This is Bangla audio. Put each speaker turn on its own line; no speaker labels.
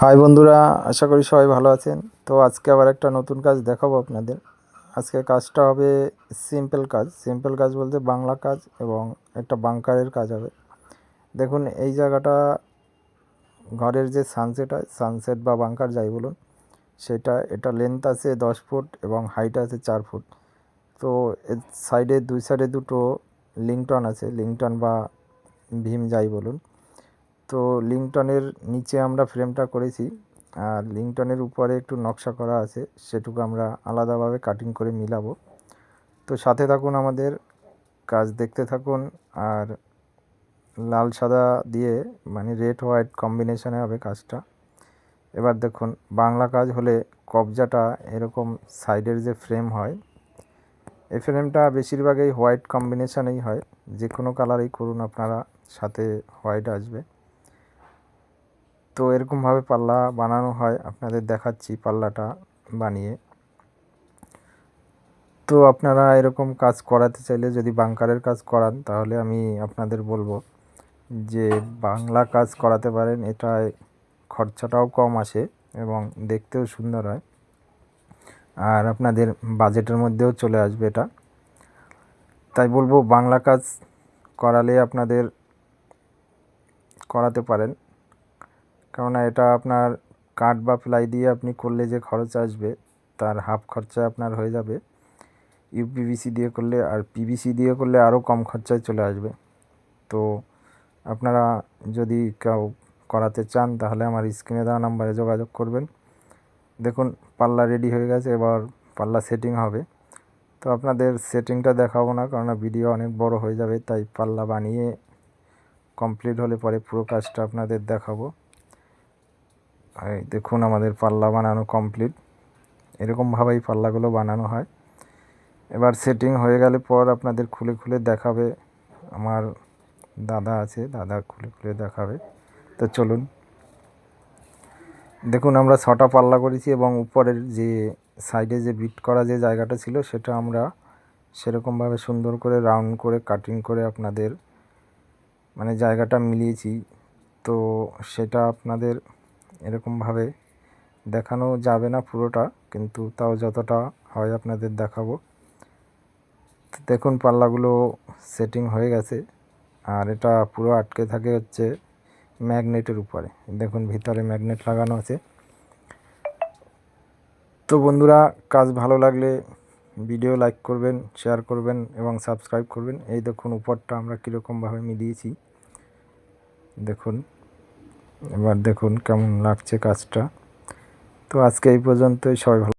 হাই বন্ধুরা, আশা করি সবাই ভালো আছেন। তো আজকে আবার একটা নতুন কাজ দেখাবো আপনাদের। আজকে কাজটা হবে সিম্পল কাজ। সিম্পল কাজ বলতে বাংলা কাজ এবং একটা বাংকারের কাজ হবে। দেখুন, এই জায়গাটা ঘরের যে সানসেট হয় সানসেট বা বাংকার যাই বলুন, সেটা, এটা লেন্থ আছে দশ ফুট এবং হাইট আছে চার ফুট। তো এর সাইডে দুই সাইডে দুটো লিংটন আছে। লিংটন বা ভীম যাই বলুন। তো লিংটনের নিচে আমরা ফ্রেমটা করেছি। আর লিংটনের উপরে একটু নকশা করা আছে, সেটুকু আমরা আলাদাভাবে কাটিং করে মিলাবো। তো সাথে থাকুন আমাদের কাজ দেখতে থাকুন, আর লাল সাদা দিয়ে মানে রেড হোয়াইট কম্বিনেশনে হবে কাজটা। এবার দেখুন, বাংলা কাজ হলে কবজাটা এরকম সাইডের যে ফ্রেম হয় এই ফ্রেমটা বেশিরভাগই হোয়াইট কম্বিনেশনেই হয়। যে কোনো কালারই করুন, আপনারা সাথে হোয়াইট আসবে। তো এরকমভাবে পাল্লা বানানো হয়, আপনাদের দেখাচ্ছি পাল্লাটা বানিয়ে। তো আপনারা এরকম কাজ করাতে চাইলে যদি বাংকারের কাজ করান, তাহলে আমি আপনাদের বলব যে বাংলা কাজ করাতে পারেন, এটায় খরচাটাও কম আসে এবং দেখতেও সুন্দর হয়। আর আপনাদের বাজেটের মধ্যেও চলে আসবে এটা। তাই বলব বাংলা কাজ করালে আপনাদের করাতে পারেন। কেননা এটা আপনার কাঠ বা প্লাই দিয়ে আপনি করলে যে খরচ আসবে, তার হাফ খরচা আপনার হয়ে যাবে। ইউপিভিসি দিয়ে করলে আর পিভিসি দিয়ে করলে আরও কম খরচায় চলে আসবে। তো আপনারা যদি কেউ করাতে চান, তাহলে আমার স্ক্রিনে দেওয়া নাম্বারে যোগাযোগ করবেন। দেখুন, পাল্লা রেডি হয়ে গেছে, এবার পাল্লা সেটিং হবে। তো আপনাদের সেটিংটা দেখাবো না কারণ ভিডিও অনেক বড় হয়ে যাবে, তাই পাল্লা বানিয়ে কমপ্লিট হলে পরে পুরো কাজটা আপনাদের দেখাবো। এই দেখুন আমাদের পাল্লা বানানো কমপ্লিট এরকমভাবেই পাল্লাগুলো বানানো হয়। এবার সেটিং হয়ে গেলে পর আপনাদের খুলে খুলে দেখাবে। আমার দাদা আছে, দাদা খুলে খুলে দেখাবে। তো চলুন। দেখুন আমরা ছটা পাল্লা করেছি এবং উপরের যে সাইডে যে বিট করা যে জায়গাটা ছিল, সেটা আমরা সেরকমভাবে সুন্দর করে রাউন্ড করে কাটিং করে আপনাদের মানে জায়গাটা মিলিয়েছি। তো সেটা আপনাদের এরকমভাবে দেখানো যাবে না পুরোটা, কিন্তু তাও যতটা হয় আপনাদের দেখাবো। দেখুন, পাল্লাগুলো সেটিং হয়ে গেছে, আর এটা পুরো আটকে থাকে হচ্ছে ম্যাগনেটের উপরে। দেখুন, ভিতরে ম্যাগনেট লাগানো আছে। তো বন্ধুরা, কাজ ভালো লাগলে ভিডিও লাইক করবেন, শেয়ার করবেন এবং সাবস্ক্রাইব করবেন। এই দেখুন, উপরটা আমরা কীরকমভাবে মিলিয়েছি। দেখুন এবার দেখুন কেমন লাগছে কাজটা। তো আজকে এই পর্যন্তই সবাই ভালো